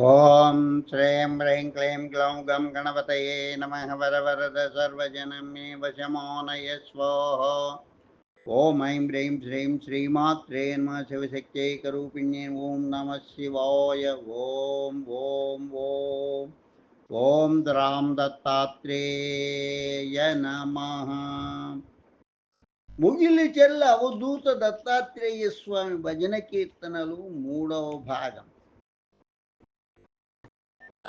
ॐ श्रीं ह्रीं क्लीं ग्लौं गं गणपतये नमः वरवरद सर्वजनं मे वशमो नय स्वाहा ॐ ऐं ह्रीं श्रीं श्रीमात्रे नमः शिवशक्त्यैकरूपिण्ये ॐ नमः शिवाय ॐ ॐ ॐ ॐ राम దత్తాత్రేయ నమః ముగిలి చెల్ల అవధూత దత్తాత్రేయ స్వామి భజన కీర్తనలు మూడవ భాగం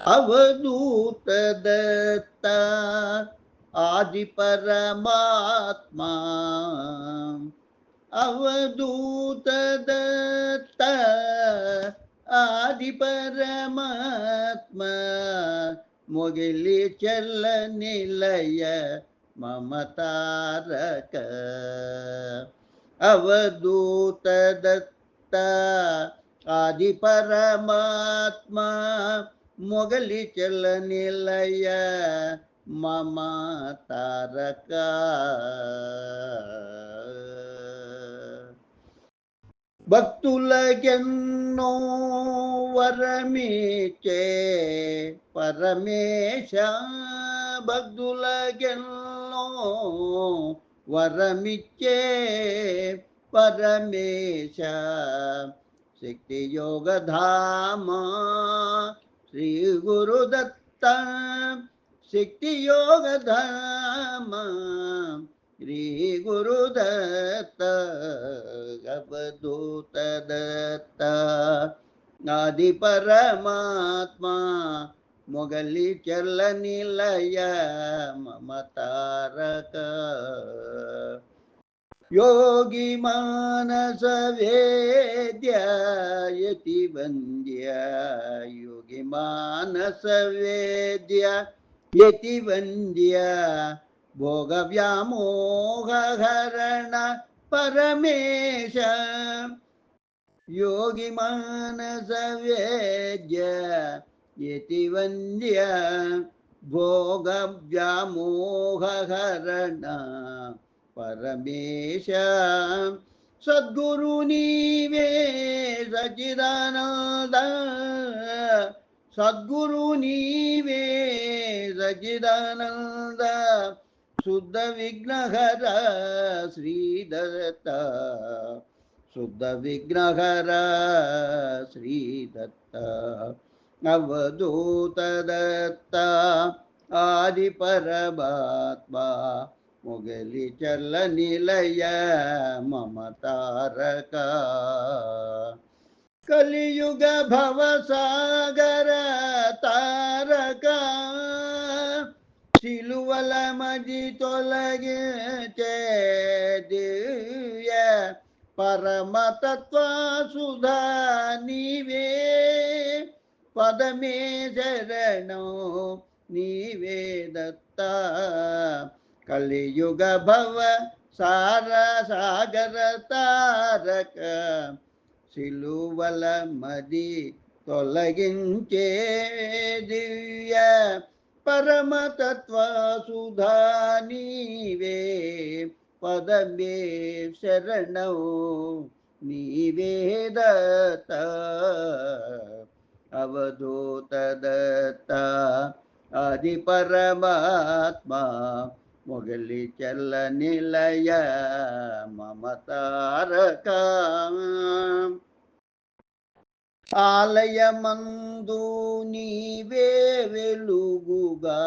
अवधूत दत्ता आदि परमात्मा। अवधूत दत्ता आदि परमात्मा। मुगली चल निलय ममतारक अवधूत दत्ता आदि परमात्मा। మొగలి చెల్ల నిలయ మమ తారక. భక్తులకెన్నో వరమిచే పరమేశ. భక్తులకెన్నో వరమిచ్చే పరమేశ. శక్తి యోగధామ ஸ்ரீ குரு தத்த சக்தி யோக தாமா ஸ்ரீ குரு தத்த அவதூத தத்த ஆதி பரமாத்மா முகலி செல்ல நிலைய மம योगिमानसवेद्यायति वन्द्या योगिमानसवेद्या यति वन्द्या भोगव्यामोहरण परमेश योगिमानसवेद्य यति वन्द्या भोगव्यामोहहरण పరమేశ సద్గురు నీవే సచిదానంద సద్గురు నీవే సచిదానంద శుద్ధ విఘ్నహర శ్రీదత్త శుద్ధ విఘ్నహర శ్రీదత్త అవధూత దత్త ఆది పరమాత్మా మొగలి చల్ల నిలయ మమతారక కలియుగ భవ సాగర తారక సిలువల మది తొలగి దివ్య పరమతత్వ సుధా నీవే పదమే శరణం నీవే దత్తా ಕಲಿಯುಗ ಭವ ಸಾರ ಸಾಗರ ತಾರಕ ಸಿಲುವಲ ಮದಿ ತೊಲಗಿಂಚೇ ದಿವ್ಯ ಪರಮತತ್ವ ಸುಧಾನೀವೇ ಪದವೇ ಶರಣೌ ನೀವೇದತ ಅವಧೂತದತ್ತ ಆದಿಪರಮಾತ್ಮ మొగలి చెల్ల నిలయ మమతారక. ఆలయమందు నీవే వెలుగుగా.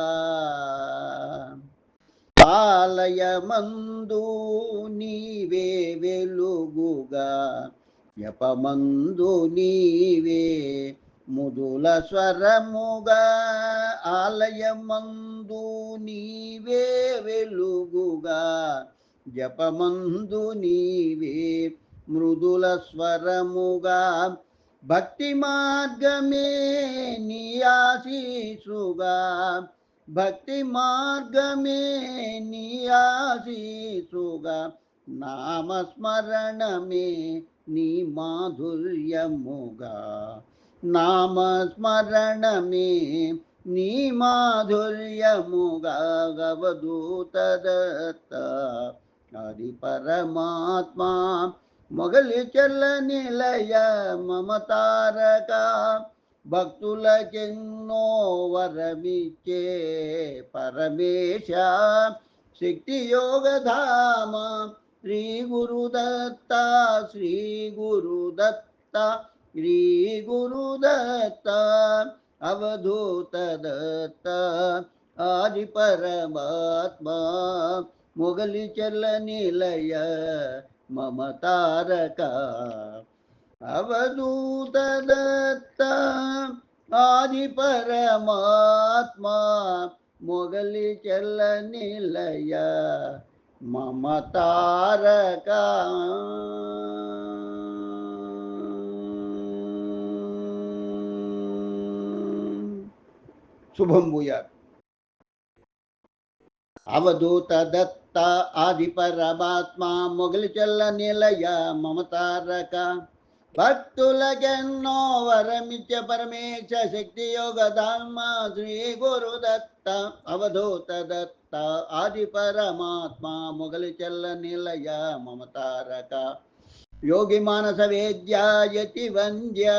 ఆలయమందు నీవే వెలుగుగా. జపమందు నీవే ముదుల స్వరముగా ఆలయమందు నీవే వెలుగుగా జపమందు నీవే మృదుల స్వరముగా. భక్తి మార్గమే నీ ఆశీసుగా భక్తి మార్గమే నీ ఆశీసుగా నామస్మరణమే నీ మాధుర్యముగా. నామస్మరణమే నీ మాధుర్యముగా చెల్ల నిలయ మమతారక భక్తులకెన్నో వరమిచ్చే పరమేశ. శక్తి యోగధామ శ్రీ గురుదత్త శ్రీ గురుదత్త. श्री गुरुदत्ता अवधूतदत्ता आदिपरमात्मा मुगलिचलनिलय मम तारका अवधूतदत्ता आदिपरमात्मा मुगलिचलनिलय मम तारका అవధూత దత్త ఆది పరమాత్మ మొగలి చెల్ల నిలయ మమతారక భక్తులకెన్నో వరమిచ్చ పరమేశ శక్తి యోగ ధర్మ శ్రీ గురు దత్త అవధూత దత్త ఆది పరమాత్మ మొగలి చెల్ల నిలయ మమతారక యోగి మానస వేద్యాయతి వంద్య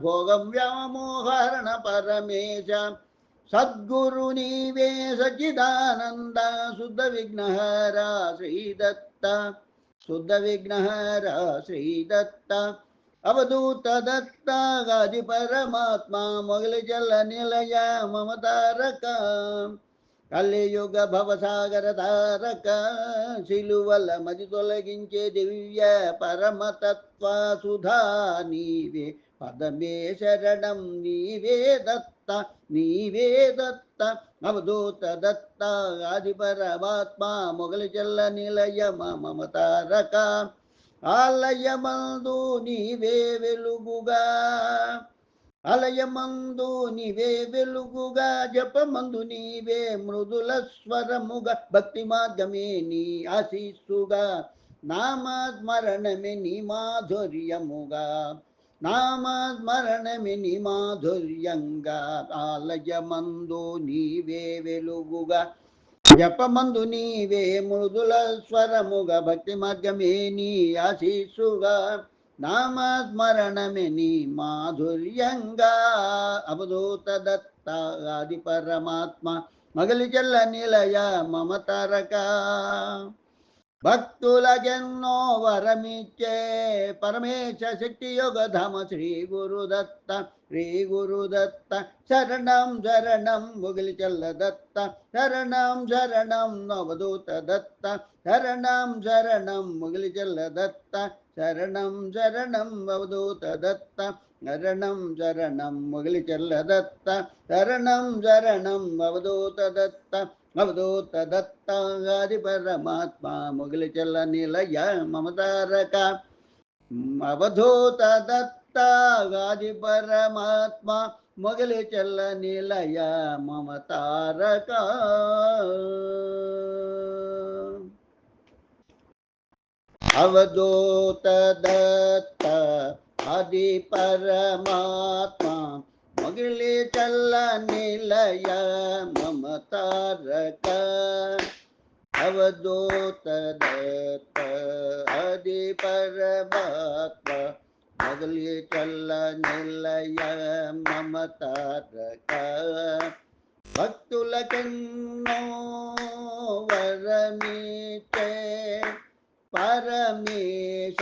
భోగం వ్యామోహరణ పరమేశ సద్గురు నీవే సచిదానంద శుద్ధ విఘ్నహర శ్రీదత్త శుద్ధ విఘ్నహర శ్రీదత్త. అవధూత దత్త గాది పరమాత్మ మొగలి జల నిలయ మమతారక. కలియుగ భవసాగర తారక శిలువల మది తొలగించే దివ్య పరమతత్వ సుధా నీవే పదమే శరణం నీవే దత్త. దత్త నీవే దత్త అవధూత దత్త ఆదిపరమాత్మ మొగలి చెల్ల నిలయ మమతారక ఆలయమందు నీవే వెలుగుగా. అలయమందు నీవే వెలుగుగా జపమందు నీవే మృదుల స్వరముగా భక్తి మార్గమే నీ ఆశీస్సుగా నామస్మరణమే నీ మాధుర్యముగా. నామస్మరణమిని మాధుర్యంగా ఆలయమందు నీవే వెలుగుగా. జపమందు నీవే మృదుల స్వరముగా. భక్తి మార్గమే నీ ఆశీస్సుగా. నామస్మరణమిని మాధుర్యంగా. అవధూత దత్త ఆది పరమాత్మ. మగలి చెల్ల నిలయ మమతరక భక్తులకెన్నో వరమిచ్చే పరమేశ శక్తి యోగ ధామ శ్రీ గురుదత్త శ్రీ గురుదత్త శరణం శరణం ముగిలి చెల్ల దత్త శరణం శరణం నవదూత దత్త శరణం శరణం ముగిలి చెల్ల దత్త శరణం శరణం అవధూత దత్త శరణం శరణం ముగిలి చెల్ల దత్త శరణం శరణం అవధూత దత్త అవధూత దత్తాది పరమాత్మ ముగిలి చెల్ల నిలయ మమతారక అవధూత దత్తాది పరమాత్మ మొగలి చెల్ల నిలయ మమతారక అవధూత దత్త ఆది పరమాత్మ ಮಗಿಲಿ ಚಲ್ಲ ನಿಲಯ ಮಮತಾರಕ ಅವಧೂತ ದತ್ತ ಹರಿ ಪರಮಾತ್ಮ ಮಗಲಿ ಚಲ್ಲ ನಿಲಯ ಮಮತಾರಕ ಭಕ್ತುಲ ಕನ್ನೋ ವರಮೀತೆ ಪರಮೇಶ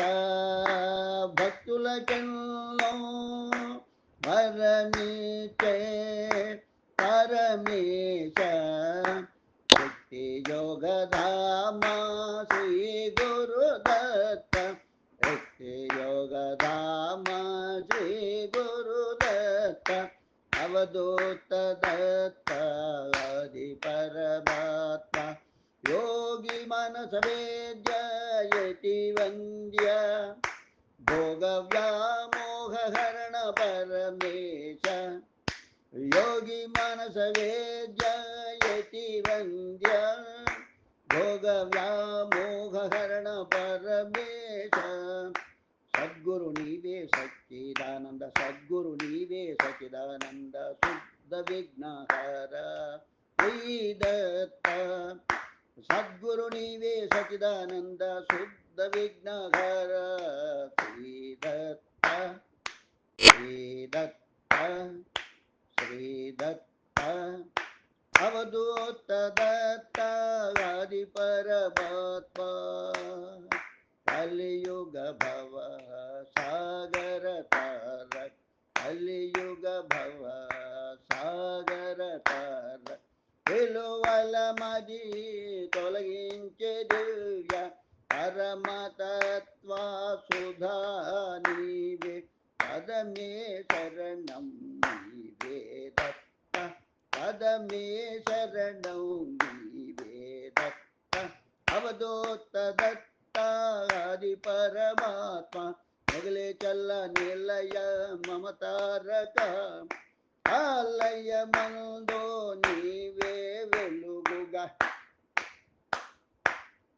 ಭಕ್ತುಲ ಕನ್ನೋ வரமிச்சே பரமேச சக்தி யோகதாமா ஸ்ரீ குரு தத்த சக்தி யோகதாமா ஸ்ரீ குரு தத்த அவதூத்த தத்த ஆதி பரமாத்மா யோகி மனசவேத்யயதி வந்திய भोगव्याम साधारण परमेश। योगी मानस वेद्यति वन्द्य। भोगव्यामोघहरण परमेश। सद्गुरु नीवे सच्चिदानन्द, सद्गुरु नीवे सच्चिदानन्द, शुद्ध विघ्नहर। दत्त, सद्गुरु नीवे सच्चिदानन्द, शुद्ध विघ्नहर। दत्त శ్రీదత్త శ్రీదత్త అవధూత దత్త ఆది పరమాత్మ కలియుగ భవ సాగర తారక్ కలియుగ భవ సాగర తారక్ విలువల మది తొలగించే దివ్య పరమతత్వ సుధా నీవే పదమే శరణం నీవే దత్త. పదమే శరణం నీవే దత్త. అవధూత దత్త ఆది పరమాత్మ. మొగలే చల్ల నిలయ మమతారక ఆలయ మందో నీవే వెలుగుగా.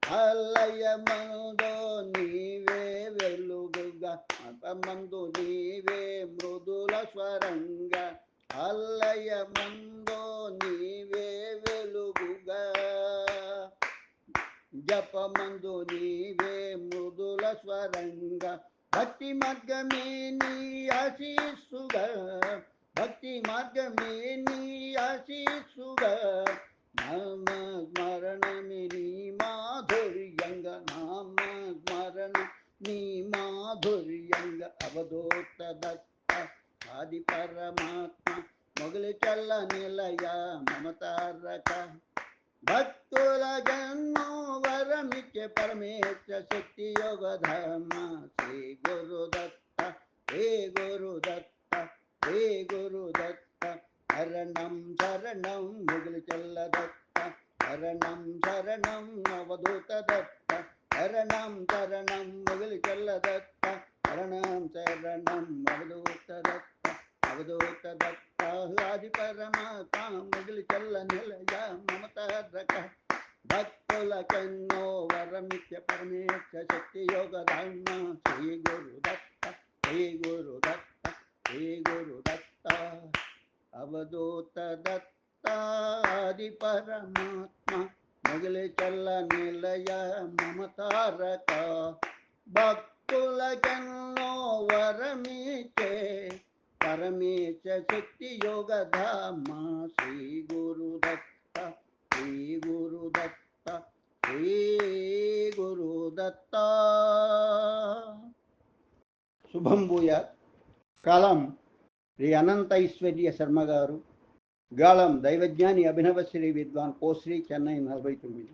ఆలయ మందో నీవే వెలుగుగా మందు నీవే మృదుల స్వరంగా. ఆలయ మందో నీవే వెలుగుగా. జపమందు నీవే మృదుల స్వరంగా. భక్తి మార్గమే నీ ఆశీస్సుగా. భక్తి మార్గమే నీ ఆశీస్సుగా. నామ స్మరణమే నీ మాధుర్యంగా. నామ స్మరణ నీ మా అవధూత దత్త ఆది పరమాత్మ మొగలి చల్ల నిలయ మమతారక. భక్తుల జన్మో వరమిచ్చే పరమేశ్వర శక్తి యోగధర్మ శ్రీ గురుదత్త హే గురుదత్త హే గురుదత్త. శరణం శరణం ముగులు చల్ల దత్త. శరణం శరణం అవధూత దత్త శరణం శరణం ముగులు చల్ల దత్త. శరణం శరణం అవధూత దత్త అవధూత దత్త ఆది పరమాత్మ ముగులు చెల్ల నిలయ మమత రక భక్తుల కన్నో వరమిత్య పరమేశ్వర శక్తి యోగ ధర్మ శ్రీ గురు దత్త శ్రీ గురు దత్త శ్రీ గురు దత్త అవధూత దత్తాది పరమాత్మ మొగలి చల్ల నిలయ మమతారక భక్తుల కన్నో వరమీచే పరమేశ శక్తి యోగ ధామ శ్రీ గురుదత్త శ్రీ గురుదత్త శ్రీ గురుదత్త. శుభం భూయ కలం శ్రీ అనంత ఐశ్వర్య శర్మ గారు. గాళం దైవజ్ఞాని అభినవ శ్రీ విద్వాన్ కోశ్రీ చెన్నై నలభై తొమ్మిది.